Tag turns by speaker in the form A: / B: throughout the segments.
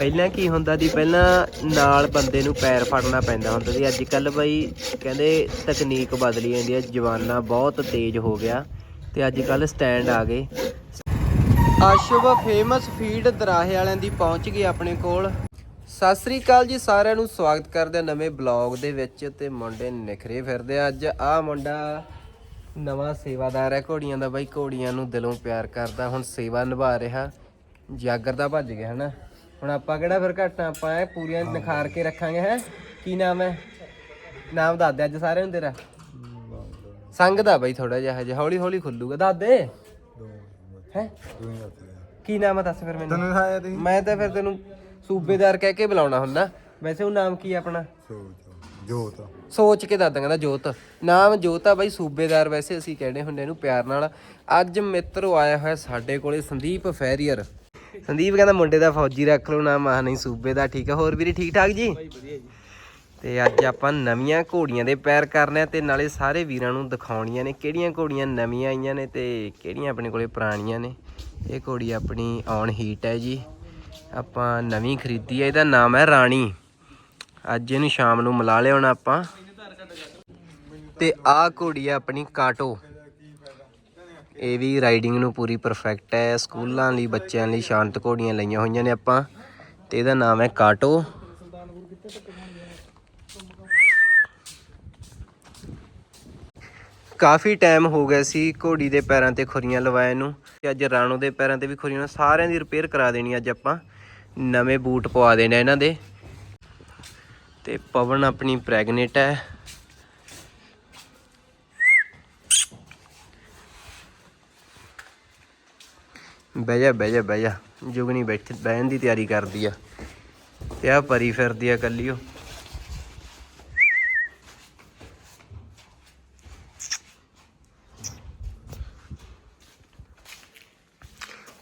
A: ਪਹਿਲਾਂ ਕੀ ਹੁੰਦਾ ਸੀ? ਪਹਿਲਾਂ ਨਾਲ ਬੰਦੇ ਨੂੰ ਪੈਰ ਫੜਨਾ ਪੈਂਦਾ ਹੁੰਦਾ ਸੀ। ਅੱਜ ਕੱਲ ਬਈ ਕਹਿੰਦੇ ਤਕਨੀਕ ਬਦਲੀ ਜਾਂਦੀ ਹੈ ਜਵਾਨਾ ਬਹੁਤ ਤੇਜ਼ ਹੋ ਗਿਆ ਤੇ ਅੱਜ ਕੱਲ ਸਟੈਂਡ ਆ ਗਏ। ਆਸ਼ੁਭ ਫੇਮਸ ਫੀਡ ਦਰਾਹੇ ਵਾਲਿਆਂ ਦੀ ਪਹੁੰਚ ਗਈ ਆਪਣੇ ਕੋਲ। ਸਤਿ ਸ੍ਰੀ ਅਕਾਲ ਜੀ ਸਾਰਿਆਂ ਨੂੰ, ਸਵਾਗਤ ਕਰਦੇ ਆ ਨਵੇਂ ਬਲੌਗ ਦੇ ਵਿੱਚ ਤੇ ਮੁੰਡੇ ਨਿਖਰੇ ਫਿਰਦੇ ਆ। ਅੱਜ। ਆਹ ਮੁੰਡਾ ਨਵਾਂ ਸੇਵਾਦਾਰ ਹੈ, ਘੋੜੀਆਂ ਦਾ ਬਾਈ, ਘੋੜੀਆਂ ਨੂੰ ਦਿਲੋਂ ਪਿਆਰ ਕਰਦਾ, ਹੁਣ ਸੇਵਾ ਨਿਭਾ ਰਿਹਾ। ਜਾਗਰ ਦਾ ਭੱਜ ਗਿਆ, ਹਨਾ? ਹੁਣ ਆਪਾਂ ਕਿਹੜਾ ਫਿਰ ਘਟਣਾ ਆਪਾਂ ਐ ਪੂਰੀਆਂ ਨਿਖਾਰ ਕੇ ਰੱਖਾਂਗੇ ਹੈ? ਕੀ ਨਾਮ ਹੈ? ਨਾਮ ਦੱਸ ਦੇ ਅੱਜ ਸਾਰਿਆਂ ਨੂੰ ਤੇਰਾ ਸੰਗ ਦਾ ਬਾਈ ਥੋੜਾ ਜਿਹਾ ਹਜੇ ਹੌਲੀ ਹੌਲੀ ਖੁੱਲੂਗਾ। ਦੱਸ ਦੇ। ਹੈ? ਕੀ ਨਾਮ ਹੈ ਦੱਸ ਫਿਰ ਮੈਨੂੰ?
B: ਤੈਨੂੰ ਖਾਇਆ ਤੀ
A: ਮੈਂ ਤਾਂ ਫਿਰ ਤੈਨੂੰ ਸੂਬੇਦਾਰ ਕਹਿ ਕੇ ਬੁਲਾਉਣਾ ਹੁੰਦਾ। ਵੈਸੇ ਉਹ ਨਾਮ ਕੀ ਹੈ ਆਪਣਾ?
B: ਜੋਤ।
A: ਸੋਚ ਕੇ ਦੱਸ ਦਾਂਗਾ ਜੋਤ। ਨਾਮ ਜੋਤ ਆ ਬਾਈ ਸੂਬੇਦਾਰ ਵੈਸੇ ਅਸੀਂ ਕਹਿੰਦੇ ਹੁੰਦੇ ਇਹਨੂੰ ਪਿਆਰ ਨਾਲ। ਅੱਜ ਮਿੱਤਰੋ ਆਇਆ ਹੋਇਆ ਸਾਡੇ ਕੋਲੇ ਸੰਦੀਪ ਫੈਰੀਅਰ। ਸੰਦੀਪ ਕਹਿੰਦਾ ਮੁੰਡੇ ਦਾ ਫੌਜੀ ਰੱਖ ਲਓ ਨਾਮ ਆ ਨਹੀਂ ਸੂਬੇ ਦਾ। ਠੀਕ ਆ ਹੋਰ ਵੀਰੇ ਠੀਕ ਠਾਕ ਜੀ? ਤੇ ਅੱਜ ਆਪਾਂ ਨਵੀਆਂ ਘੋੜੀਆਂ ਦੇ ਪੈਰ ਕਰਨੇ ਤੇ ਨਾਲੇ ਸਾਰੇ ਵੀਰਾਂ ਨੂੰ ਦਿਖਾਉਣੀਆਂ ਨੇ ਕਿਹੜੀਆਂ ਘੋੜੀਆਂ ਨਵੀਆਂ ਆਈਆਂ ਨੇ ਤੇ ਕਿਹੜੀਆਂ ਆਪਣੇ ਕੋਲੇ ਪੁਰਾਣੀਆਂ ਨੇ। ਇਹ ਘੋੜੀ ਆਪਣੀ ਔਨ ਹੀਟ ਹੈ ਜੀ। ਆਪਾਂ ਨਵੀਂ ਖਰੀਦੀ ਹੈ ਇਹਦਾ ਨਾਮ ਹੈ ਰਾਣੀ। ਅੱਜ ਇਹਨੂੰ ਸ਼ਾਮ ਨੂੰ ਮਿਲਾ ਲਿਆਉਣਾ ਆਪਾਂ। ਤੇ ਆਹ ਘੋੜੀ ਆ ਆਪਣੀ ਕਾਟੋ। ਇਹ ਵੀ ਰਾਈਡਿੰਗ ਨੂੰ ਪੂਰੀ ਪਰਫੈਕਟ ਹੈ। ਸਕੂਲਾਂ ਲਈ, ਬੱਚਿਆਂ ਲਈ ਸ਼ਾਂਤ ਘੋੜੀਆਂ ਲਈਆਂ ਹੋਈਆਂ ਨੇ ਆਪਾਂ। ਤੇ ਇਹਦਾ ਨਾਮ ਹੈ ਕਾਟੋ। ਕਾਫੀ ਟਾਈਮ ਹੋ ਗਿਆ ਸੀ ਘੋੜੀ ਦੇ ਪੈਰਾਂ ਤੇ ਖੁਰੀਆਂ ਲਵਾਏ ਨੂੰ। ਤੇ ਅੱਜ ਰਾਣੋ ਦੇ ਪੈਰਾਂ ਤੇ ਵੀ ਖੁਰੀਆਂ ਸਾਰਿਆਂ ਦੀ ਰਿਪੇਅਰ ਕਰਾ ਦੇਣੀ ਅੱਜ ਆਪਾਂ। ਨਵੇਂ ਬੂਟ ਪਵਾ ਦੇਣੇ ਇਹਨਾਂ ਦੇ। ਤੇ ਪਵਨ ਆਪਣੀ ਪ੍ਰੈਗਨੈਂਟ ਹੈ। ਬਹਿ ਜਾ ਬਹਿ ਜਾ ਬਹਿ ਜਾ। ਜੁਗਨੀ ਬੈਠ, ਬਹਿਣ ਦੀ ਤਿਆਰੀ ਕਰਦੀ ਆ। ਤੇ ਆ ਪਰੀ ਫਿਰਦੀ ਆ ਕੱਲੀ ਉਹ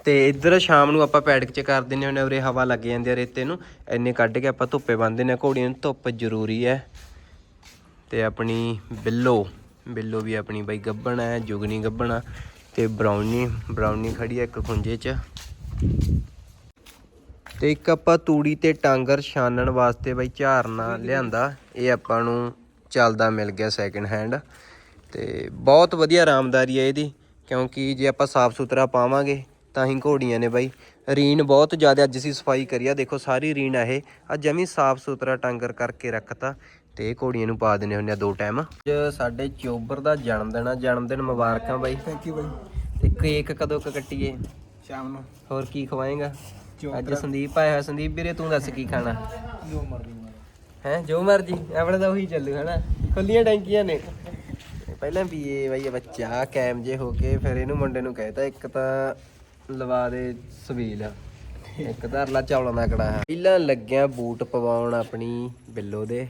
A: ਤੇ ਇੱਧਰ ਸ਼ਾਮ ਨੂੰ ਆਪਾਂ ਪੈਡਕ ਚ ਕਰ ਦਿੰਨੇ ਹੁੰਨੇ ਉਰੇ ਹਵਾ ਲੱਗ ਜਾਂਦੀ ਆ ਰੇਤੇ ਨੂੰ। ਇੰਨੇ ਕੱਢ ਕੇ ਆਪਾਂ ਧੁੱਪੇ ਬੰਨਦੇ ਦਿੰਨੇ ਘੋੜੀਆਂ ਨੂੰ ਧੁੱਪ ਜ਼ਰੂਰੀ ਹੈ ਤੇ ਆਪਣੀ ਬਿੱਲੋ ਬਿੱਲੋ ਵੀ ਆਪਣੀ ਬਾਈ ਗੱਬਣ ਹੈ ਜੁਗਨੀ ਗੱਬਣ ਆ। ਤੇ ਬਰਾਉਨੀ ਬਰਾਉਨੀ ਖੜੀ ਹੈ ਇੱਕ ਖੁੰਝੇ 'ਚ। ਤੇ ਇੱਕ ਆਪਾਂ ਤੂੜੀ ਤੇ ਟਾਂਗਰ ਛਾਨਣ ਵਾਸਤੇ ਬਈ ਝਾਰਨਾ ਲਿਆਂਦਾ। ਇਹ ਆਪਾਂ ਨੂੰ ਚੱਲਦਾ ਮਿਲ ਗਿਆ ਸੈਕਿੰਡ ਹੈਂਡ ਤੇ ਬਹੁਤ ਵਧੀਆ ਆਰਾਮਦਾਰੀ ਹੈ ਇਹਦੀ, ਕਿਉਂਕਿ ਜੇ ਆਪਾਂ ਸਾਫ਼ ਸੁਥਰਾ ਪਾਵਾਂਗੇ, ਤਾਂ ਹੀ ਘੋੜੀਆਂ ਨੇ ਬਾਈ। ਰੀਨ ਬਹੁਤ ਜ਼ਿਆਦਾ ਅੱਜ ਅਸੀਂ ਸਫ਼ਾਈ ਕਰੀ ਆ। ਦੇਖੋ, ਸਾਰੀ ਰੀਨ ਆ ਇਹ। ਅੱਜ ਜਮੀ ਸਾਫ਼ ਸੁਥਰਾ ਟਾਂਗਰ ਕਰਕੇ ਰੱਖਤਾ। ਤੇ ਇਹ ਘੋੜੀਆਂ ਨੂੰ ਪਾ ਦਿੰਨੇ ਹੁੰਦੇ ਆ ਦੋ ਟਾਈਮ ਅੱਜ ਸਾਡੇ ਚੋਬਰ ਦਾ ਜਨਮ ਦਿਨ ਆ ਜਨਮ ਦਿਨ ਮੁਬਾਰਕਾਂ ਬਾਈ।
B: ਥੈਂਕ ਯੂ ਬਾਈ।
A: ਤੇ ਕੇਕ ਕਦੋਂ ਕ ਕੱਟੀਏ?
B: ਸ਼ਾਮ ਨੂੰ।
A: ਹੋਰ ਕੀ ਖਵਾਏਗਾ? ਅੱਜ ਸੰਦੀਪ ਆਇਆ ਹੋਇਆ। ਸੰਦੀਪ ਵੀਰੇ ਤੂੰ ਦੱਸ ਕੀ ਖਾਣਾ?
B: ਜੋ ਮਰਦੀ
A: ਹੈ? ਜੋ ਮਰਜ਼ੀ। ਆਪਣੇ ਤਾਂ ਉਹੀ ਚੱਲੂ ਹਨਾ? ਖੁੱਲੀਆਂ ਟੈਂਕੀਆਂ ਨੇ। ਪਹਿਲਾਂ ਬਈ ਇਹ ਬੱਚਾ ਕੈਮ ਜੇ ਹੋ ਕੇ ਫਿਰ ਇਹਨੂੰ ਮੁੰਡੇ ਨੂੰ ਕਹਿਤਾ ਇੱਕ ਤਾਂ ਲਵਾ ਦੇ ਸਬੀਲ ਇੱਕ ਧਰਲਾ ਚੌਲਾਂ ਦਾ ਕੜਾ ਪਹਿਲਾਂ ਲੱਗਿਆ ਬੂਟ ਪਵਾਉਣ ਆਪਣੀ ਬਿੱਲੋ ਦੇ।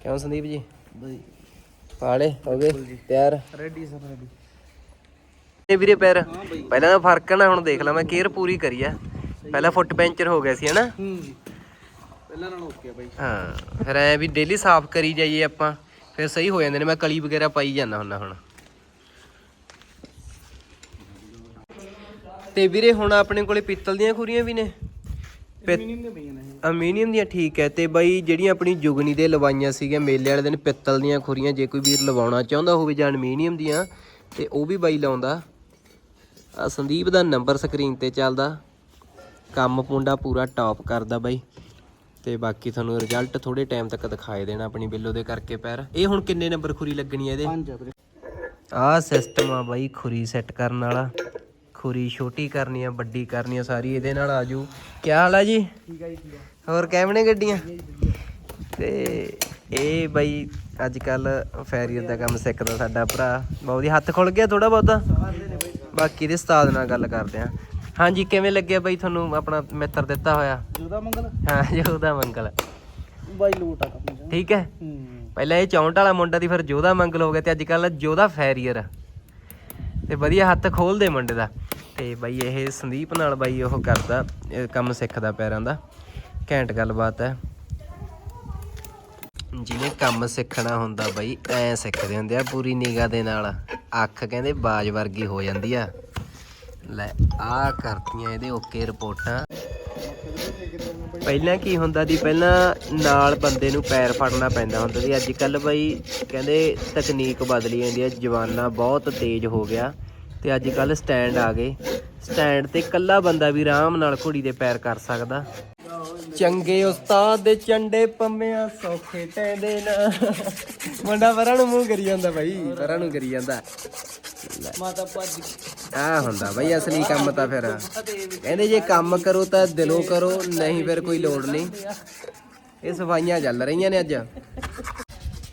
A: ਕਿਉਂ ਸੰਦੀਪ ਜੀ?
B: ਬਾਈ
A: ਪਾੜੇ ਹੋ ਗਏ ਤਿਆਰ?
B: ਰੈਡੀ ਸਰ ਰੈਡੀ
A: ਇਹ ਵੀਰੇ ਪੈਰ ਪਹਿਲਾਂ ਦਾ ਫ਼ਰਕ ਨਾ ਹੁਣ ਦੇਖ ਲਾ ਮੈਂ ਕੇਅਰ ਪੂਰੀ ਕਰੀ ਆ। ਪਹਿਲਾਂ ਫੁੱਟ ਪੈਂਚਰ ਹੋ ਗਿਆ ਸੀ ਹਨਾ?
B: ਹੂੰ ਜੀ। ਪਹਿਲਾਂ ਨਾਲ ਓਕੇ ਬਾਈ।
A: ਹਾਂ ਫਿਰ ਐ ਵੀ ਡੇਲੀ ਸਾਫ਼ ਕਰੀ ਜਾਈਏ ਆਪਾਂ ਫਿਰ ਸਹੀ ਹੋ ਜਾਂਦੇ ਨੇ ਮੈਂ ਕਲੀ ਵਗੈਰਾ ਪਾਈ ਜਾਂਦਾ ਹੁੰਦਾ ਹੁਣ। ਤੇ ਵੀਰੇ ਹੁਣ ਆਪਣੇ ਕੋਲੇ ਪਿੱਤਲ ਦੀਆਂ ਖੁਰੀਆਂ ਵੀ ਨੇ?
B: ਪਈਆਂ ਨੇ
A: ਅਲਮੀਨੀਅਮ ਦੀਆਂ ਠੀਕ ਹੈ। ਤੇ ਬਾਈ ਜਿਹੜੀਆਂ ਆਪਣੀ ਜੁਗਨੀ ਦੇ ਲਵਾਈਆਂ ਸੀਗੀਆਂ ਮੇਲੇ ਵਾਲੇ ਦਿਨ ਪਿੱਤਲ ਦੀਆਂ ਖੁਰੀਆਂ ਜੇ ਕੋਈ ਵੀਰ ਲਵਾਉਣਾ ਚਾਹੁੰਦਾ ਹੋਵੇ ਜਾਂ ਅਲਮੀਨੀਅਮ ਦੀਆਂ ਤੇ ਉਹ ਵੀ ਬਾਈ ਲਾਉਂਦਾ। ਆ ਸੰਦੀਪ ਦਾ ਨੰਬਰ ਸਕਰੀਨ ਤੇ ਚੱਲਦਾ। ਕੰਮ ਪੁੰਡਾ ਪੂਰਾ ਟੌਪ ਕਰਦਾ ਬਾਈ। ਤੇ ਬਾਕੀ ਤੁਹਾਨੂੰ ਰਿਜ਼ਲਟ ਥੋੜੇ ਟਾਈਮ ਤੱਕ ਦਿਖਾਏ ਦੇਣਾ ਆਪਣੀ ਬਿੱਲੋ ਦੇ ਕਰਕੇ ਪੈਰ। ਇਹ ਹੁਣ ਕਿੰਨੇ ਨੰਬਰ ਖੁਰੀ ਲੱਗਣੀ ਹੈ ਇਹਦੇ?
B: ਪੰਜ ਆ ਵੀਰੇ।
A: ਆਹ ਸਿਸਟਮ ਆ ਬਾਈ ਖੁਰੀ ਸੈੱਟ ਕਰਨ ਵਾਲਾ। ਖੁਰੀ ਛੋਟੀ ਕਰਨੀ ਆ ਵੱਡੀ ਕਰਨੀ ਆ ਸਾਰੀ ਇਹਦੇ ਨਾਲ ਆਜੂ ਕੀ ਹਾਲ ਆ ਜੀ?
B: ਠੀਕ ਆ ਜੀ ਠੀਕ ਆ।
A: ਹੋਰ ਕਿਵੇਂ ਗੱਡੀਆਂ? ਤੇ ਇਹ ਬਾਈ ਅੱਜ ਕੱਲ ਫੈਰੀਅਰ ਦਾ ਕੰਮ ਸਿੱਖਦਾ ਸਾਡਾ ਭਰਾ। ਬਹੁਤ ਹੀ ਹੱਥ ਖੁੱਲ ਗਿਆ ਥੋੜਾ ਬਹੁਤਾ? ਬਾਕੀ ਦੇ ਉਸਤਾਦ ਨਾਲ ਗੱਲ ਕਰਦੇ ਆ। ਹਾਂਜੀ ਕਿਵੇਂ ਲੱਗਿਆ ਬਾਈ ਤੁਹਾਨੂੰ ਆਪਣਾ ਮਿੱਤਰ ਦਿੱਤਾ ਹੋਇਆ?
B: ਜੋਦਾ ਮੰਗਲ?
A: ਹਾਂ ਜੋਦਾ ਮੰਗਲ।
B: ਬਾਈ ਲੋਟ ਆ ਕੰਮ
A: ਠੀਕ ਹੂੰ? ਪਹਿਲਾਂ ਇਹ ਚੌਂਟ ਵਾਲਾ ਮੁੰਡਾ ਦੀ ਫਿਰ ਜੋਦਾ ਮੰਗਲ ਹੋ ਗਿਆ ਤੇ ਅੱਜ ਕੱਲ ਜੋਦਾ ਫੈਰੀਅਰ ਤੇ ਵਧੀਆ ਹੱਥ ਖੋਲਦੇ ਮੁੰਡੇ ਦਾ। ਤੇ ਬਾਈ ਇਹ ਸੰਦੀਪ ਨਾਲ ਬਾਈ ਉਹ ਕਰਦਾ ਕੰਮ ਸਿੱਖਦਾ ਪੈਰਾਂ ਦਾ। ਘੈਂਟ ਗੱਲਬਾਤ ਹੈ। ਜਿਹਨੇ ਕੰਮ ਸਿੱਖਣਾ ਹੁੰਦਾ ਬਾਈ, ਐ ਸਿੱਖਦੇ ਹੁੰਦੇ ਆ ਪੂਰੀ ਨਿਗਾਹ ਦੇ ਨਾਲ। ਅੱਖ ਕਹਿੰਦੇ ਬਾਜ ਵਰਗੀ ਹੋ ਜਾਂਦੀ ਆ। ਲੈ ਆ ਕਰਤੀਆਂ ਇਹਦੇ ਓਕੇ ਰਿਪੋਰਟਾਂ। ਪਹਿਲਾਂ ਕੀ ਹੁੰਦਾ ਸੀ, ਪਹਿਲਾਂ ਨਾਲ ਬੰਦੇ ਨੂੰ ਪੈਰ ਫੜਨਾ ਪੈਂਦਾ ਹੁੰਦਾ ਸੀ। ਅੱਜ ਕੱਲ ਬਾਈ ਕਹਿੰਦੇ ਤਕਨੀਕ ਬਦਲੀ ਜਾਂਦੀ ਹੈ ਜਵਾਨਾ ਬਹੁਤ ਤੇਜ਼ ਹੋ ਗਿਆ। ਤੇ ਅੱਜ ਕੱਲ ਸਟੈਂਡ ਆ ਗਏ। ਸਟੈਂਡ ਤੇ ਕੱਲਾ ਬੰਦਾ ਵੀ ਆਰਾਮ ਨਾਲ ਘੋੜੀ ਦੇ ਪੈਰ ਕਰ ਸਕਦਾ। ਚੰਗੇ ਉਸਤਾਦ ਦੇ ਚੰਡੇ ਪੰਮਿਆਂ ਸੌਖੇ ਟੈਂਦੇ ਨਾ। ਮੁੰਡਾ ਪਰਾਂ ਨੂੰ ਮੂੰਹ ਕਰੀ ਜਾਂਦਾ ਬਾਈ ਪਰਾਂ ਨੂੰ ਕਰੀ ਜਾਂਦਾ।
B: ਮਾਤਾ ਭੱਜ
A: ਆ ਹੁੰਦਾ ਬਾਈ ਅਸਲੀ ਕੰਮ ਤਾਂ ਫਿਰ। ਕਹਿੰਦੇ ਜੇ ਕੰਮ ਕਰੋ ਤਾਂ ਦਿਲੋਂ ਕਰੋ ਨਹੀਂ ਫਿਰ ਕੋਈ ਲੋੜ ਨਹੀਂ। ਇਹ ਸਫਾਈਆਂ ਚੱਲ ਰਹੀਆਂ ਨੇ ਅੱਜ।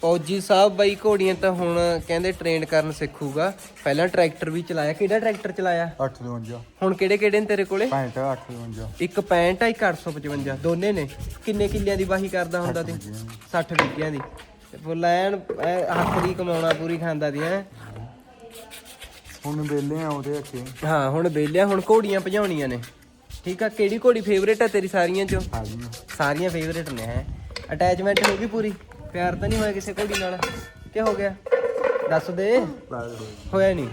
A: ਫੌਜੀ ਸਾਹਿਬ ਬਾਈ ਘੋੜੀਆਂ ਤਾਂ ਹੁਣ ਕਹਿੰਦੇ ਟ੍ਰੇਨ ਕਰਨ ਸਿੱਖੂਗਾ। ਪਹਿਲਾਂ ਟਰੈਕਟਰ ਵੀ ਚਲਾਇਆ। ਕਿਹੜਾ ਟਰੈਕਟਰ ਚਲਾਇਆ?
C: 852
A: ਹੁਣ ਕਿਹੜੇ ਕਿਹੜੇ ਨੇ ਤੇਰੇ ਕੋਲੇ?
C: 65 852
A: ਇੱਕ 65 ਆ ਇੱਕ 855 ਦੋਨੇ ਨੇ। ਕਿੰਨੇ ਕਿੱਲਿਆਂ ਦੀ ਵਾਹੀ ਕਰਦਾ ਹੁੰਦਾ ਤੇ? 60 ਵਿੱਕਿਆਂ ਦੀ। ਤੇ ਫੁੱਲ ਐਨ ਹੱਥ ਦੀ ਕਮਾਉਣਾ ਪੂਰੀ ਖਾਂਦਾ ਦੀ ਹੈ।
C: ਹੁਣ ਵੇਲੇ ਆ ਉਹਦੇ ਅੱਗੇ।
A: ਹਾਂ ਹੁਣ ਬੇਲਿਆ ਹੁਣ ਘੋੜੀਆਂ ਭਜਾਉਣੀਆਂ ਨੇ। ਠੀਕ ਆ ਕਿਹੜੀ ਘੋੜੀ ਫੇਵਰੇਟ ਆ ਤੇਰੀ ਸਾਰੀਆਂ ਚੋਂ? ਸਾਰੀਆਂ। ਫੇਵਰੇਟ ਨੇ ਹੈ। ਅਟੈਚਮੈਂਟ ਹੋ ਗਈ ਪੂਰੀ? ਪਿਆਰ ਤਾਂ ਨਹੀਂ ਹੋਇਆ ਕਿਸੇ ਘੋੜੀ ਨਾਲ। ਕੀ ਹੋ ਗਿਆ? ਦੱਸ ਦੇ।
C: ਪੈਰ ਹੋਈ
A: ਹੋਇਆ ਨਹੀਂ।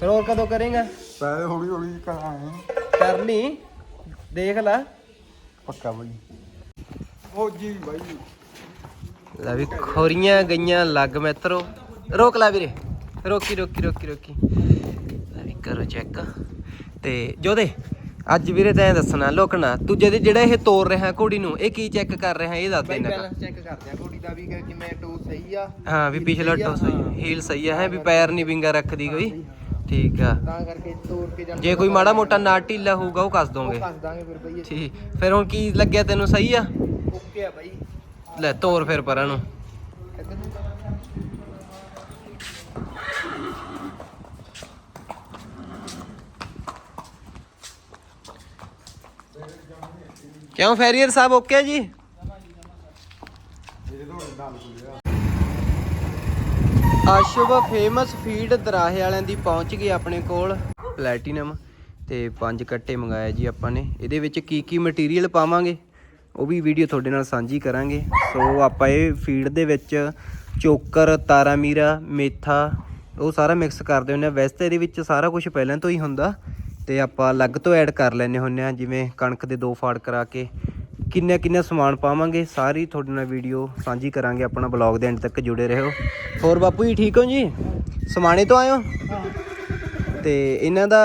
A: ਫਿਰ ਹੋਰ ਕਦੋਂ ਕਰੇਗਾ?
C: ਪੈਰ ਹੌਲੀ ਹੌਲੀ ਕਰਾਂਗੇ।
A: ਕਰ ਲਈ ਦੇਖ ਲੈ।
C: ਪੱਕਾ ਬਈ। ਹੋ ਜੀ ਬਾਈ।
A: ਲੈ ਵੀ ਖੋਰੀਆਂ ਗਈਆਂ ਲੱਗ ਮਿੱਤਰੋ। ਰੋਕ ਲੈ ਵੀਰੇ। ਰੋਕੀ ਰੋਕੀ ਰੋਕੀ ਰੋਕੀ। ਲੈ ਵੀ ਕਰੋ ਚੈੱਕ। ਤੇ ਜੋਦੇ ਅੱਜ ਵੀਰੇ ਤੈਂ ਦੱਸਣਾ ਲੋਕਣਾ ਤੂੰ ਜਿਹਦੇ ਜਿਹੜਾ ਇਹ ਤੋੜ ਰਿਹਾ ਘੋੜੀ ਨੂੰ ਇਹ ਕੀ ਚੈੱਕ ਕਰ ਰਿਹਾ ਇਹ ਦੱਸ ਦੇ ਦਾ।
B: ਚੈੱਕ ਕਰਦੇ ਆ ਘੋੜੀ ਦਾ ਵੀ ਕਿ ਕਿਵੇਂ ਟੋ ਸਹੀ ਆ
A: ਹਾਂ ਵੀ ਪਿਛਲਾ ਟੋ ਸਹੀ ਹੀਲ ਸਹੀ ਹੈ ਵੀ ਪੈਰ ਨਹੀਂ ਵਿੰਗਾ ਰੱਖਦੀ ਕੋਈ। ਠੀਕ ਆ।
B: ਤਾਂ ਕਰਕੇ ਤੋੜ ਕੇ ਜਾਂ
A: ਜੇ ਕੋਈ ਮਾੜਾ ਮੋਟਾ ਨਾ ਢੀਲਾ ਹੋਊਗਾ ਉਹ ਕੱਸ ਦੋਗੇ।
B: ਕੱਸ ਦਾਂਗੇ ਫਿਰ ਬਈ।
A: ਠੀਕ ਫਿਰ ਹੁਣ ਕੀ ਲੱਗਿਆ ਤੈਨੂੰ ਸਹੀ ਆ?
B: ਓਕੇ ਆ ਬਾਈ।
A: ਲੈ ਤੋਰ ਫਿਰ ਪਰਾਂ ਨੂੰ। ਕਿਉਂ ਫੈਰੀਅਰ ਸਾਹਿਬ ਓਕੇ ਜੀ? ਅਸ਼ੁਭ ਫੇਮਸ ਫੀਡ ਦਰਾਹੇ ਵਾਲਿਆਂ ਦੀ ਪਹੁੰਚ ਗਈ ਆਪਣੇ ਕੋਲ। ਪਲੈਟੀਨਮ ਤੇ ਪੰਜ ਕੱਟੇ ਮੰਗਾਇਆ ਜੀ ਆਪਾਂ ਨੇ। ਇਹਦੇ ਵਿੱਚ ਕੀ ਕੀ ਮਟੀਰੀਅਲ ਪਾਵਾਂਗੇ, ਉਹ ਵੀ ਵੀਡੀਓ ਤੁਹਾਡੇ ਨਾਲ ਸਾਂਝੀ ਕਰਾਂਗੇ। ਸੋ ਆਪਾਂ ਇਹ ਫੀਡ ਦੇ ਵਿੱਚ ਚੋਕਰ ਤਾਰਾ ਮੀਰਾ ਮੇਥਾ, ਉਹ ਸਾਰਾ ਮਿਕਸ ਕਰਦੇ ਹੁੰਦੇ ਆ। ਵੈਸੇ ਤਾਂ ਇਹਦੇ ਵਿੱਚ ਸਾਰਾ ਕੁਝ ਪਹਿਲਾਂ ਤੋਂ ਹੀ ਹੁੰਦਾ। ਤੇ ਆਪਾਂ ਅਲੱਗ ਤੋਂ ਐਡ ਕਰ ਲੈਨੇ ਹੁੰਨੇ ਆ ਜਿਵੇਂ ਕਣਕ ਦੇ ਦੋ ਫਾੜ ਕਰਾ ਕੇ ਕਿੰਨਾ ਕਿੰਨਾ ਸਮਾਨ ਪਾਵਾਂਗੇ ਸਾਰੀ ਤੁਹਾਡੇ ਨਾਲ ਵੀਡੀਓ ਸਾਂਝੀ ਕਰਾਂਗੇ ਆਪਣਾ ਬਲੌਗ ਦੇ ਐਂਡ ਤੱਕ ਜੁੜੇ ਰਹੋ। ਹੋਰ ਬਾਪੂ ਜੀ ਠੀਕ ਹੋ ਜੀ? ਸਮਾਣੇ ਤੋਂ ਹੋ? ਤੇ ਇਹਨਾਂ ਦਾ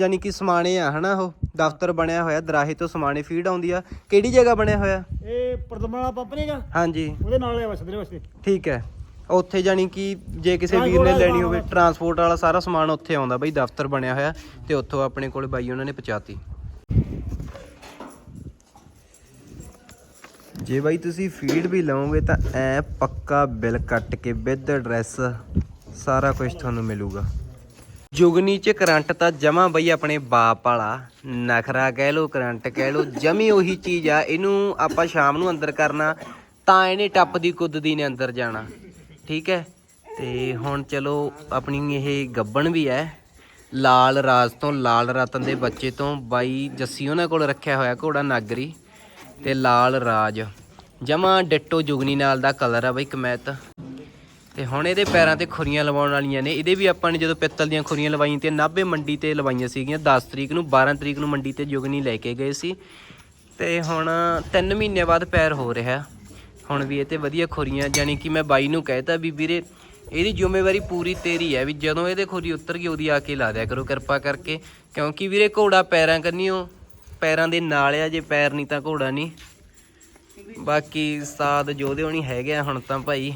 A: ਯਾਨੀ ਕਿ ਸਮਾਣੇ ਆ ਹਨਾ ਉਹ? ਦਫ਼ਤਰ ਬਣਿਆ ਹੋਇਆ ਦਰਾਹੇ ਤੋਂ ਸਮਾਣੇ ਫੀਡ ਆਉਂਦੀ ਆ। ਕਿਹੜੀ ਜਗ੍ਹਾ ਬਣਿਆ ਹੋਇਆ?
D: ਇਹ ਪ੍ਰਦਮਾ ਪੰਪ ਨੇਗਾ
A: ਹਾਂਜੀ।
D: ਉਹਦੇ ਨਾਲ ਹੈ ਵਸਦੇ ਵਸਦੇ।
A: ਠੀਕ ਹੈ। ਉੱਥੇ ਜਾਨੀ ਕਿ ਜੇ ਕਿਸੇ ਵੀਰ ਨੇ ਲੈਣੀ ਹੋਵੇ ਟਰਾਂਸਪੋਰਟ ਵਾਲਾ ਸਾਰਾ ਸਮਾਨ ਉੱਥੇ ਆਉਂਦਾ ਬਈ ਦਫ਼ਤਰ ਬਣਿਆ ਹੋਇਆ ਤੇ ਉੱਥੋਂ ਆਪਣੇ ਕੋਲ ਬਾਈ ਉਹਨਾਂ ਨੇ ਪਹੁੰਚਾਤੀ। ਜੇ ਬਾਈ ਤੁਸੀਂ ਫੀਡ ਵੀ ਲਓਗੇ ਤਾਂ ਐ ਪੱਕਾ ਬਿੱਲ ਕੱਟ ਕੇ ਵਿਦ ਐਡਰੈਸ ਸਾਰਾ ਕੁਝ ਤੁਹਾਨੂੰ ਮਿਲੂਗਾ। ਜੁਗਨੀ ਚ ਕਰੰਟ ਤਾਂ ਜਮਾ ਬਈ ਆਪਣੇ ਬਾਪ ਵਾਲਾ ਨਖਰਾ ਕਹਿ ਲੋ ਕਰੰਟ ਕਹਿ ਲੋ ਜਮੀ ਉਹੀ ਚੀਜ਼ ਆ ਇਹਨੂੰ ਆਪਾਂ ਸ਼ਾਮ ਨੂੰ ਅੰਦਰ ਕਰਨਾ ਤਾਂ ਇਹਨੇ ਟੱਪਦੀ ਕੁੱਦਦੀ ਨੇ ਅੰਦਰ ਜਾਣਾ। ਠੀਕ ਹੈ? ਤੇ ਹੁਣ ਚਲੋ, ਆਪਣੀ ਇਹ ਗੱਬਣ ਵੀ ਹੈ। ਲਾਲ ਰਾਜ ਤੋਂ ਲਾਲ ਰਤਨ ਦੇ ਬੱਚੇ ਤੋਂ ਬਾਈ ਜੱਸੀ ਉਹਨਾਂ ਕੋਲ ਰੱਖਿਆ ਹੋਇਆ ਘੋੜਾ ਨਾਗਰੀ ਤੇ ਲਾਲ ਰਾਜ। ਜਮਾ ਡਿੱਟੋ ਜੁਗਨੀ ਨਾਲ ਦਾ ਕਲਰ ਆ ਬਈ ਕਮੈਤ। ਤੇ ਹੁਣ ਇਹਦੇ ਪੈਰਾਂ ਤੇ ਖੁਰੀਆਂ ਲਵਾਉਣ ਵਾਲੀਆਂ ਨੇ। ਇਹਦੇ ਵੀ ਆਪਾਂ ਨੇ ਜਦੋਂ ਪਿੱਤਲ ਦੀਆਂ ਖੁਰੀਆਂ ਲਵਾਈਆਂ ਤੇ ਨਾਭੇ ਮੰਡੀ ਤੇ ਲਵਾਈਆਂ ਸੀਗੀਆਂ। 10 ਤਰੀਕ ਨੂੰ 12 ਤਰੀਕ ਨੂੰ ਮੰਡੀ ਤੇ ਜੁਗਨੀ ਲੈ ਕੇ ਗਏ ਸੀ। ਤੇ ਹੁਣ 3 ਮਹੀਨੇ ਬਾਅਦ ਪੈਰ ਹੋ ਰਿਹਾ। ਹੁਣ ਵੀ ਇਹ ਤੇ ਵਧੀਆ ਖੁਰੀਆਂ ਜਾਨੀ ਕਿ ਮੈਂ ਬਾਈ ਨੂੰ ਕਹਿਤਾ ਵੀ ਵੀਰੇ, ਇਹਦੀ ਜ਼ਿੰਮੇਵਾਰੀ ਪੂਰੀ ਤੇਰੀ ਹੈ ਵੀ ਜਦੋਂ ਇਹਦੇ ਖੁਰੀ ਉਤਰ ਗਈ, ਉਹਦੀ ਆ ਕੇ ਲਾ ਦਿਆ ਕਰੋ ਕਿਰਪਾ ਕਰਕੇ। ਕਿਉਂਕਿ ਵੀਰੇ ਘੋੜਾ ਪੈਰਾਂ ਕੰਨੀਓ, ਪੈਰਾਂ ਦੇ ਨਾਲ ਆ, ਜੇ ਪੈਰ ਨਹੀਂ ਤਾਂ ਘੋੜਾ ਨਹੀਂ। ਬਾਕੀ ਸਾਦ ਜੋਦੇ ਹੋਣੀ ਹੈਗੇ ਆ ਹੁਣ ਤਾਂ ਭਾਈ।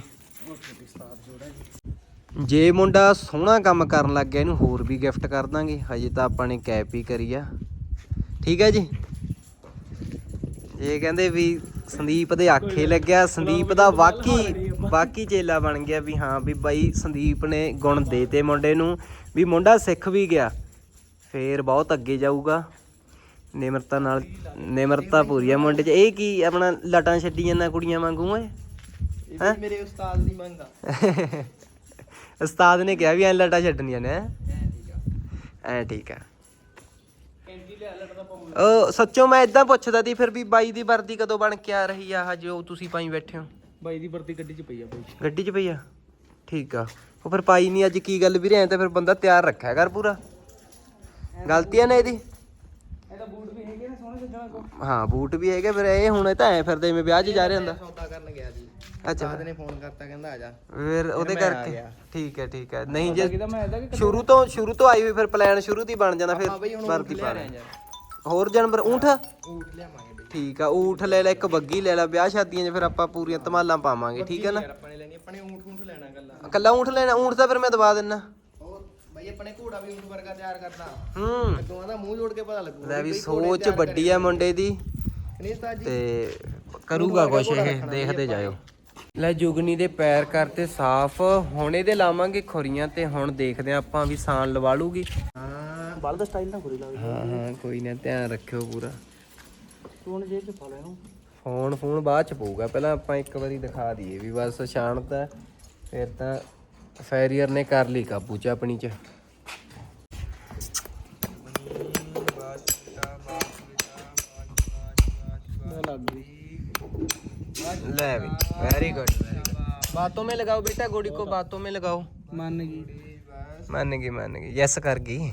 A: ਜੇ ਮੁੰਡਾ ਸੋਹਣਾ ਕੰਮ ਕਰਨ ਲੱਗ ਗਿਆ, ਇਹਨੂੰ ਹੋਰ ਵੀ ਗਿਫਟ ਕਰ ਦਾਂਗੇ। ਹਜੇ ਤਾਂ ਆਪਾਂ ਨੇ ਕੈਪ ਹੀ ਕਰੀ ਆ। ਠੀਕ ਹੈ ਜੀ? ਇਹ ਕਹਿੰਦੇ ਵੀ ਸੰਦੀਪ ਦੇ ਆਖੇ ਲੱਗਿਆ। ਸੰਦੀਪ ਦਾ ਵਾਕੀ ਵਾਕੀ ਚੇਲਾ ਬਣ ਗਿਆ ਵੀ ਹਾਂ ਵੀ ਬਾਈ ਸੰਦੀਪ ਨੇ ਗੁਣ ਦੇਤੇ ਮੁੰਡੇ ਨੂੰ ਵੀ ਮੁੰਡਾ ਸਿੱਖ ਵੀ ਗਿਆ ਫੇਰ ਬਹੁਤ ਅੱਗੇ ਜਾਊਗਾ। ਨਿਮਰਤਾ ਨਾਲ ਨਿਮਰਤਾ ਪੂਰੀ ਆ ਮੁੰਡੇ 'ਚ। ਇਹ ਕੀ ਆਪਣਾ ਲਟਾਂ ਛੱਡੀ ਜਾਂਦਾ ਕੁੜੀਆਂ ਵਾਂਗੂ
B: ਇਹ ਵੀ ਮੇਰੇ ਉਸਤਾਦ ਦੀ ਮੰਗ ਆ।
A: ਉਸਤਾਦ ਨੇ ਕਿਹਾ ਵੀ ਐ ਲਟਾਂ ਛੱਡਣੀਆਂ ਨੇ। ਐ ਠੀਕ ਆ। ਉਹ ਸੱਚੋ ਮੈਂ ਇਦਾਂ ਪੁੱਛਦਾ ਸੀ ਫਿਰ ਵੀ ਬਾਈ ਦੀ ਵਰਦੀ ਕਦੋਂ ਬਣ ਕੇ ਆ ਰਹੀ ਆ? ਜੋ ਤੁਸੀਂ ਪਾਈ ਬੈਠੇ ਹੋ।
B: ਬਾਈ ਦੀ ਵਰਦੀ ਗੱਡੀ 'ਚ ਪਈ ਆ ਬਾਈ।
A: ਗੱਡੀ 'ਚ ਪਈ ਆ? ਠੀਕ ਆ। ਉਹ ਫਿਰ ਪਾਈ ਨਹੀਂ ਅੱਜ ਕੀ ਗੱਲ ਵੀਰੇ? ਐ ਤਾਂ ਫਿਰ ਬੰਦਾ ਤਿਆਰ ਰੱਖਿਆ ਕਰ ਪੂਰਾ। ਗਲਤੀ ਆ ਨਾ ਇਹਦੀ?
B: ਇਹਦਾ ਬੂਟ ਵੀ ਹੈਗੇ ਨੇ ਸੋਹਣੇ ਸੱਜਣਾ ਕੋ
A: ਹਾਂ ਬੂਟ ਵੀ ਹੈਗੇ ਫਿਰ ਇਹ ਹੁਣ ਇਹ ਤਾਂ ਐ ਫਿਰਦੇ ਜਿਵੇਂ ਵਿਆਹ 'ਚ ਜਾ ਰਿਹਾ ਹੁੰਦਾ।
B: ਸੌਦਾ ਕਰਨ ਗਿਆ ਜੀ।
A: ਅੱਛਾ।
B: ਸਾਦ ਨੇ ਫੋਨ ਕਰਤਾ ਕਹਿੰਦਾ ਆ ਜਾ।
A: ਫਿਰ ਉਹਦੇ ਕਰਕੇ। ਠੀਕ ਹੈ ਠੀਕ ਹੈ ਨਹੀਂ ਜੇ
B: ਕਿਦਾ ਮੈਂ ਇਹਦਾ ਕਿ
A: ਸ਼ੁਰੂ ਤੋਂ ਸ਼ੁਰੂ ਤੋਂ ਆਈ ਹੋਈ ਫਿਰ ਪਲਾਨ ਸ਼ੁਰੂ ਤੋਂ ਹੀ ਬਣ ਜਾਂਦਾ ਫਿਰ ਵਰਦੀ ਪਾ।
B: ਯਾਰ
A: ਹੋਰ ਜਾਨਵਰ ਊਂਠ?
B: ਊਠ ਲਿਆਵਾਂਗੇ ਬਈ।
A: ਠੀਕ ਆ ਊਠ ਲੈ ਲੈ ਇੱਕ ਬੱਗੀ ਲੈ ਲੈ ਵਿਆਹ ਸ਼ਾਦੀਆਂ 'ਚ ਫਿਰ ਆਪਾਂ ਪੂਰੀਆਂ ਧਮਾਲਾਂ ਪਾਵਾਂਗੇ ਠੀਕ ਹੈ ਨਾ?
B: ਯਾਰ ਆਪਾਂ ਨੇ ਲੈਣੀ ਆਪਣੇ ਊਠ ਊਠ ਲੈਣਾ ਗੱਲਾਂ
A: ਕੱਲਾ ਊਂਠ ਲੈਣਾ ਊਂਠ ਤਾਂ ਫਿਰ ਮੈਂ ਦਵਾ ਦਿੰਨਾ।
B: ਬਈ ਆਪਣੇ ਘੋੜਾ ਵੀ ਊਠ ਵਰਗਾ ਤਿਆਰ ਕਰਦਾ
A: ਹੂੰ।
B: ਅੱਗੋਂ ਦਾ ਮੂੰਹ ਜੋੜ ਕੇ ਪਤਾ ਲੱਗੂ
A: ਲੈ ਵੀ ਸੋਚ ਵੱਡੀ ਆ ਮੁੰਡੇ ਦੀ।
B: ਨਹੀਂ ਤਾਂ ਜੀ
A: ਤੇ ਕਰੂਗਾ ਕੁਛ ਇਹ ਦੇਖਦੇ ਜਾਇਓ। ਲੈ ਜੁਗਨੀ ਦੇ ਪੈਰ ਕਰਤੇ ਸਾਫ਼ ਹੁਣ ਇਹਦੇ ਲਾਵਾਂਗੇ ਖੁਰੀਆਂ ਤੇ ਹੁਣ ਦੇਖਦੇ ਆ ਆਪਾਂ ਵੀ ਸਾਨ ਲਵਾ ਲੂਗੀ।
B: ਹਾਂ
D: ਬਲਦ ਸਟਾਈਲ ਨਾਲ ਗੁਰੀ ਲੱਗਦੀ।
A: ਹਾਂ ਹਾਂ ਕੋਈ ਨਾ ਧਿਆਨ ਰੱਖਿਓ ਪੂਰਾ।
D: ਤੂੰ ਹੁਣ ਜੇਬ 'ਚ ਪਾ ਲੈ
A: ਫੋਨ ਫੋਨ ਬਾਅਦ 'ਚ ਪਊਗਾ। ਪਹਿਲਾਂ ਆਪਾਂ ਇੱਕ ਵਾਰੀ ਦਿਖਾ ਦਈਏ ਵੀ ਬਸ ਸ਼ਾਂਤ ਹੈ। ਫਿਰ ਤਾਂ ਫੈਰੀਅਰ ਨੇ ਕਰ ਲਈ ਕਾਬੂ 'ਚ। ਆਪਣੀ 'ਚ ਬਾਤੋਂ ਮੇ ਲਗਾਓ ਬੇਟਾ ਗੋੜੀ ਕੋ ਬਾਤੋਂ ਮੇ ਲਗਾਓ।
B: ਮੰਨ ਗਈ। ਮੰਨ ਗਈ ਮੰਨ ਗਈ। ਯੈਸ ਕਰ
A: ਗਈ।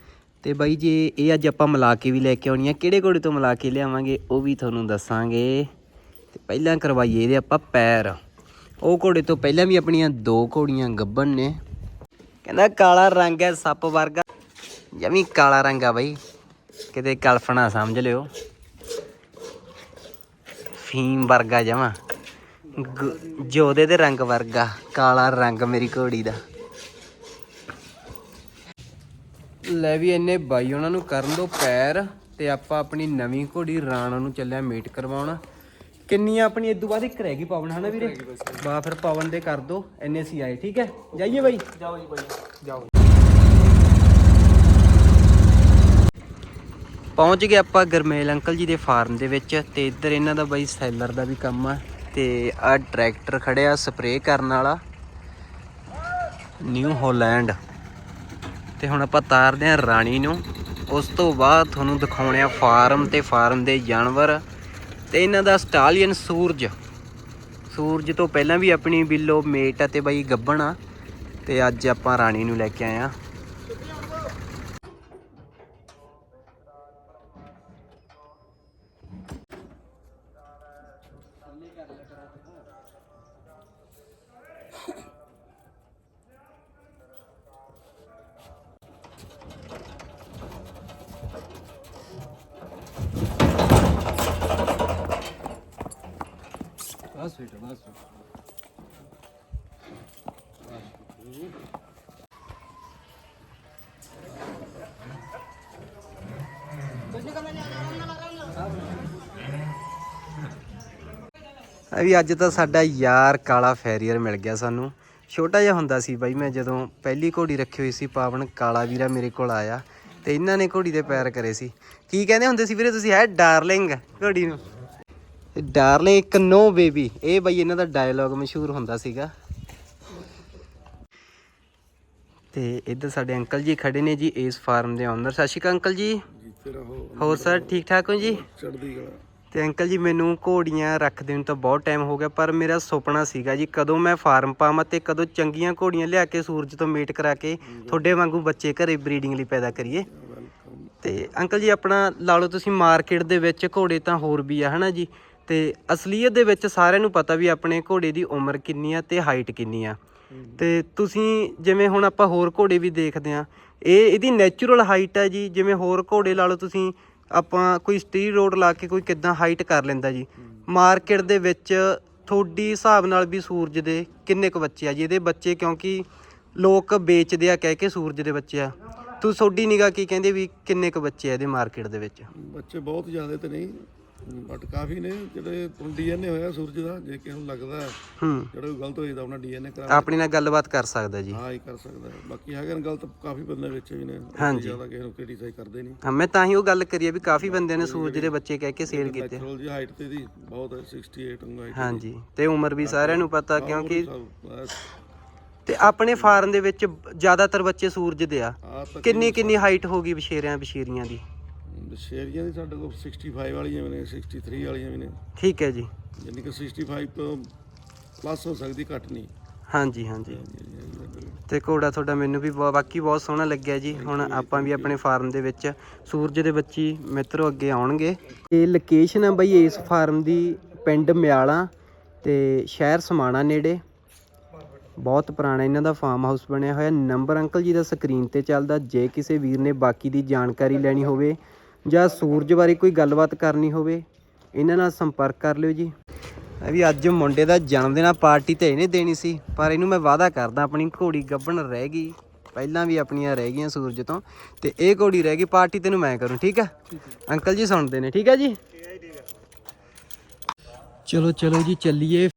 A: ਤੇ ਬਾਈ ਜੇ, ਇਹ ਅੱਜ ਆਪਾਂ ਮਿਲਾ ਕੇ ਵੀ ਲੈ ਕੇ ਆਉਣੀ ਆ। ਕਿਹੜੇ ਘੋੜੇ ਤੋਂ ਮਿਲਾ ਕੇ ਲਿਆਵਾਂਗੇ, ਉਹ ਵੀ ਤੁਹਾਨੂੰ ਦੱਸਾਂਗੇ। ਤੇ ਪਹਿਲਾਂ ਕਰਵਾਈਏ ਇਹਦੇ ਆਪਾਂ ਪੈਰ। ਉਹ ਘੋੜੇ ਤੋਂ ਪਹਿਲਾਂ ਵੀ ਆਪਣੀਆਂ ਦੋ ਘੋੜੀਆਂ ਗੱਬਣ ਨੇ। ਕਹਿੰਦਾ ਕਾਲਾ ਰੰਗ ਹੈ ਸੱਪ ਵਰਗਾ। ਜਮੀ ਕਾਲਾ ਰੰਗ ਆ ਬਾਈ। ਕਿਤੇ ਕਲਫਣਾ ਸਮਝ ਲਿਓ। ਫੀਮ ਵਰਗਾ ਜਮਾ। ਜੋਦੇ ਦੇ ਰੰਗ ਵਰਗਾ, ਕਾਲਾ ਰੰਗ ਮੇਰੀ ਘੋੜੀ ਦਾ। ਲੈ ਵੀ ਇੰਨੇ ਬਾਈ ਉਹਨਾਂ ਨੂੰ ਕਰਨ ਦੋ ਪੈਰ ਤੇ ਆਪਾਂ ਆਪਣੀ ਨਵੀਂ ਘੋੜੀ ਰਾਣਾ ਨੂੰ ਚੱਲਿਆ ਮੀਟ ਕਰਵਾਉਣ। ਕਿੰਨੀਆਂ ਆਪਣੀ ਇਦੋਂ ਬਾਅਦ ਇੱਕ ਰਹਿ ਗਈ ਪਵਨ ਹਨਾ ਵੀਰੇ? ਬਾ ਫਿਰ ਪਵਨ ਦੇ ਕਰ ਦੋ ਇੰਨੇ ਸੀ ਆਏ ਠੀਕ ਹੈ? ਜਾਈਏ ਬਾਈ?
B: ਜਾਓ ਜੀ ਬਾਈ ਜਾਓ।
A: ਪਹੁੰਚ ਗਏ ਆਪਾਂ ਗਰਮੇਲ ਅੰਕਲ ਜੀ ਦੇ ਫਾਰਮ ਦੇ ਵਿੱਚ ਤੇ ਇੱਧਰ ਇਹਨਾਂ ਦਾ ਬਾਈ ਸੈਲਰ ਦਾ ਵੀ ਕੰਮ ਆ ਤੇ ਆ ਟਰੈਕਟਰ ਖੜਿਆ ਸਪਰੇਅ ਕਰਨ ਵਾਲਾ। New Holland. ਤੇ ਹੁਣ ਆਪਾਂ ਤਾਰਦੇ ਆ ਰਾਣੀ ਨੂੰ। ਉਸ ਤੋਂ ਬਾਅਦ ਤੁਹਾਨੂੰ ਦਿਖਾਉਣੇ ਆ ਫਾਰਮ ਤੇ ਫਾਰਮ ਦੇ ਜਾਨਵਰ ਤੇ ਇਹਨਾਂ ਦਾ ਸਟਾਲੀਅਨ ਸੂਰਜ। ਸੂਰਜ ਤੋਂ ਪਹਿਲਾਂ ਵੀ ਆਪਣੀ ਬਿੱਲੋ ਮੇਟ ਆ ਤੇ ਬਾਈ ਗੱਬਣ ਆ ਤੇ ਅੱਜ ਆਪਾਂ ਰਾਣੀ ਨੂੰ ਲੈ ਕੇ ਆਏ ਆ।
C: ਬਸ ਬੇਟਾ, ਬਸ
A: ਆ ਵੀ ਅੱਜ ਤਾਂ ਸਾਡਾ ਯਾਰ ਕਾਲਾ ਫੈਰੀਅਰ ਮਿਲ ਗਿਆ ਸਾਨੂੰ। ਛੋਟਾ ਜਿਹਾ ਹੁੰਦਾ ਸੀ ਬਾਈ, ਮੈਂ ਜਦੋਂ ਪਹਿਲੀ ਘੋੜੀ ਰੱਖੀ ਹੋਈ ਸੀ, ਪਾਵਨ ਕਾਲਾ ਵੀਰਾ ਮੇਰੇ ਕੋਲ ਆਇਆ ਤੇ ਇਹਨਾਂ ਨੇ ਘੋੜੀ ਦੇ ਪੈਰ ਕਰੇ ਸੀ। ਕੀ ਕਹਿੰਦੇ ਹੁੰਦੇ ਸੀ ਵੀਰੇ ਤੁਸੀਂ, ਹੈ ਡਾਰਲਿੰਗ ਘੋੜੀ ਨੂੰ? ਡਾਰਲਿੰਗ ਇੱਕ ਨੋ ਬੇਬੀ। ਇਹ ਬਾਈ ਇਹਨਾਂ ਦਾ ਡਾਇਲੌਗ ਮਸ਼ਹੂਰ ਹੁੰਦਾ ਸੀਗਾ। ਤੇ ਇੱਧਰ ਸਾਡੇ ਅੰਕਲ ਜੀ ਖੜੇ ਨੇ ਜੀ ਇਸ ਫਾਰਮ ਦੇ ਓਨਰ ਸਤਿ ਸ਼੍ਰੀ ਅਕਾਲ ਅੰਕਲ ਜੀ। ਹੋਰ ਸਰ ਠੀਕ ਠਾਕ ਹੋ ਜੀ?
C: ਚੜਦੀ ਕਲਾ।
A: ਤੇ ਅੰਕਲ ਜੀ ਮੈਨੂੰ ਘੋੜੀਆਂ ਰੱਖਦੇ ਨੂੰ ਤਾਂ ਬਹੁਤ ਟਾਈਮ ਹੋ ਗਿਆ ਪਰ ਮੇਰਾ ਸੁਪਨਾ ਸੀਗਾ ਜੀ ਕਦੋਂ ਮੈਂ ਫਾਰਮ ਪਾਵਾਂ ਤੇ ਕਦੋਂ ਚੰਗੀਆਂ ਘੋੜੀਆਂ ਲਿਆ ਕੇ ਸੂਰਜ ਤੋਂ ਮੀਟ ਕਰਾ ਕੇ ਤੁਹਾਡੇ ਵਾਂਗੂ ਬੱਚੇ ਘਰੇ ਬਰੀਡਿੰਗ ਲਈ ਪੈਦਾ ਕਰੀਏ। ਤੇ ਅੰਕਲ ਜੀ ਆਪਣਾ ਲਾ ਲਓ ਤੁਸੀਂ ਮਾਰਕੀਟ ਦੇ ਵਿੱਚ ਘੋੜੇ ਤਾਂ ਹੋਰ ਵੀ ਆ ਹਨਾ ਜੀ? ਤੇ ਅਸਲੀਅਤ ਦੇ ਵਿੱਚ ਸਾਰਿਆਂ ਨੂੰ ਪਤਾ ਵੀ ਆਪਣੇ ਘੋੜੇ ਦੀ ਉਮਰ ਕਿੰਨੀ ਆ ਤੇ ਹਾਈਟ ਕਿੰਨੀ ਆ। ਤੇ ਤੁਸੀਂ ਜਿਵੇਂ ਹੁਣ ਆਪਾਂ ਹੋਰ ਘੋੜੇ ਵੀ ਦੇਖਦੇ ਆ ਇਹ ਇਹਦੀ ਨੈਚੁਰਲ ਹਾਈਟ ਆ ਜੀ, ਜਿਵੇਂ ਹੋਰ ਘੋੜੇ ਲਾ ਲਓ ਤੁਸੀਂ, ਆਪਾਂ ਕੋਈ ਸਟੀ ਰੋਡ ਲਾ ਕੇ ਕੋਈ ਕਿਦਾਂ ਹਾਈਟ ਕਰ ਲੈਂਦਾ ਜੀ। ਮਾਰਕੀਟ ਦੇ ਵਿੱਚ ਤੁਹਾਡੀ ਹਿਸਾਬ ਨਾਲ ਵੀ ਸੂਰਜ ਦੇ ਕਿੰਨੇ ਕੁ ਬੱਚੇ ਆ ਜੀ? ਇਹਦੇ ਬੱਚੇ ਕਿਉਂਕਿ ਲੋਕ ਵੇਚਦੇ ਆ, ਕਹਿ ਕੇ ਸੂਰਜ ਦੇ ਬੱਚੇ ਆ। ਤੂੰ ਤੁਹਾਡੀ ਨਿਗਾ ਕੀ ਕਹਿੰਦੇ ਵੀ ਕਿੰਨੇ ਕੁ ਬੱਚੇ ਆ ਇਹਦੇ ਮਾਰਕੀਟ ਦੇ ਵਿੱਚ?
C: ਬੱਚੇ ਬਹੁਤ ਜ਼ਿਆਦਾ ਤੇ ਨਹੀਂ ਬਟ ਕਾਫੀ ਨੇ ਜਿਹੜੇ ਡੀਐਨਏ ਹੋਇਆ ਸੂਰਜ ਦਾ ਜੇ ਕਿਸੇ ਨੂੰ ਲੱਗਦਾ ਹੈ ਜਿਹੜਾ ਕੋਈ ਗਲਤ ਹੋਈ ਤਾਂ ਉਹਨਾਂ ਡੀਐਨਏ ਕਰਾ
A: ਆਪਣੀ ਨਾਲ ਗੱਲਬਾਤ ਕਰ ਸਕਦਾ ਜੀ।
C: ਹਾਂ ਹੀ ਕਰ ਸਕਦਾ ਹੈ। ਬਾਕੀ ਹੈਗੇ ਨੇ ਗਲਤ ਕਾਫੀ ਬੰਦੇ ਵਿੱਚ ਵੀ ਨੇ
A: ਹਾਂਜੀ।
C: ਜ਼ਿਆਦਾ ਕਿਸੇ ਨੂੰ ਕ੍ਰਿਟੀਸਾਈਜ਼ ਕਰਦੇ ਨਹੀਂ।
A: ਹਾਂ ਮੈਂ ਤਾਂ ਹੀ ਉਹ ਗੱਲ ਕਰੀ ਆ ਵੀ ਕਾਫੀ ਬੰਦਿਆਂ ਨੇ ਸੂਰਜ ਦੇ ਬੱਚੇ ਕਹਿ ਕੇ ਸੇਲ ਕੀਤੇ।
C: ਨੈਚੁਰਲ ਜੀ ਹਾਈਟ ਤੇ ਦੀ ਬਹੁਤ ਹੈ 68 ਉਂਗਾ ਹਾਈਟ
A: ਹਾਂਜੀ ਤੇ ਉਮਰ ਵੀ ਸਾਰਿਆਂ ਨੂੰ ਪਤਾ ਕਿਉਂਕਿ ਤੇ ਆਪਣੇ ਫਾਰਮ ਦੇ ਵਿੱਚ ਜ਼ਿਆਦਾਤਰ ਬੱਚੇ ਸੂਰਜ ਦੇ ਆ। ਕਿੰਨੀ ਕਿੰਨੀ ਹਾਈਟ ਹੋਗੀ ਬਸ਼ੇਰਿਆਂ ਬਸ਼ੇਰੀਆਂ ਦੀ?
C: ਸ਼ੇਰੀਆਂ ਦੀ ਸਾਡੇ ਕੋਲ 65 ਵਾਲੀਆਂ ਵੀ ਨੇ 63 ਵਾਲੀਆਂ ਵੀ ਨੇ।
A: ਠੀਕ ਹੈ ਜੀ।
C: ਯਾਨੀ ਕਿ 65 ਤੋਂ ਪਲੱਸ ਹੋ ਸਕਦੀ ਘੱਟ ਨਹੀਂ।
A: ਹਾਂਜੀ ਹਾਂਜੀ। ਤੇ ਘੋੜਾ ਤੁਹਾਡਾ ਮੈਨੂੰ ਵੀ ਬਹੁਤ- ਬਾਕੀ ਬਹੁਤ ਸੋਹਣਾ ਲੱਗਿਆ ਜੀ। ਹੁਣ ਆਪਾਂ ਵੀ ਆਪਣੇ ਫਾਰਮ ਦੇ ਵਿੱਚ ਸੂਰਜ ਦੇ ਬੱਚੀ ਮਿੱਤਰੋ ਅੱਗੇ ਆਉਣਗੇ। ਇਹ ਲੋਕੇਸ਼ਨ ਆ ਬਈ ਇਸ ਫਾਰਮ ਦੀ ਪਿੰਡ ਮਿਆਲਾ ਤੇ ਸ਼ਹਿਰ ਸਮਾਣਾ ਨੇੜੇ। ਬਹੁਤ ਪੁਰਾਣਾ ਇਹਨਾਂ ਦਾ ਫਾਰਮ ਹਾਊਸ ਬਣਿਆ ਹੋਇਆ। ਨੰਬਰ ਅੰਕਲ ਜੀ ਦਾ ਸਕਰੀਨ ਤੇ ਚੱਲਦਾ। ਜੇ ਕਿਸੇ ਵੀਰ ਨੇ ਬਾਕੀ ਦੀ ਜਾਣਕਾਰੀ ਲੈਣੀ ਹੋਵੇ ਜਾਂ ਸੂਰਜ ਬਾਰੇ ਕੋਈ ਗੱਲਬਾਤ ਕਰਨੀ ਹੋਵੇ, ਇਹਨਾਂ ਨਾਲ ਸੰਪਰਕ ਕਰ ਲਿਓ ਜੀ। ਵੀ ਅੱਜ ਮੁੰਡੇ ਦਾ ਜਨਮ ਦਿਨ ਆ, ਪਾਰਟੀ ਤੇ ਇਹਨੇ ਦੇਣੀ ਸੀ, ਪਰ ਇਹਨੂੰ ਮੈਂ ਵਾਅਦਾ ਕਰਦਾ ਆਪਣੀ ਘੋੜੀ ਗੱਭਣ ਰਹਿ ਗਈ। ਪਹਿਲਾਂ ਵੀ ਆਪਣੀਆਂ ਰਹਿ ਗਈਆਂ ਸੂਰਜ ਤੋਂ, ਤੇ ਇਹ ਘੋੜੀ ਰਹਿ ਗਈ, ਪਾਰਟੀ ਤੈਨੂੰ ਮੈਂ ਕਰੂੰ, ਠੀਕ ਆ? ਅੰਕਲ ਜੀ ਸੁਣਦੇ ਨੇ, ਠੀਕ ਆ ਜੀ? ਚਲੋ ਚਲੋ ਜੀ, ਚੱਲੀਏ।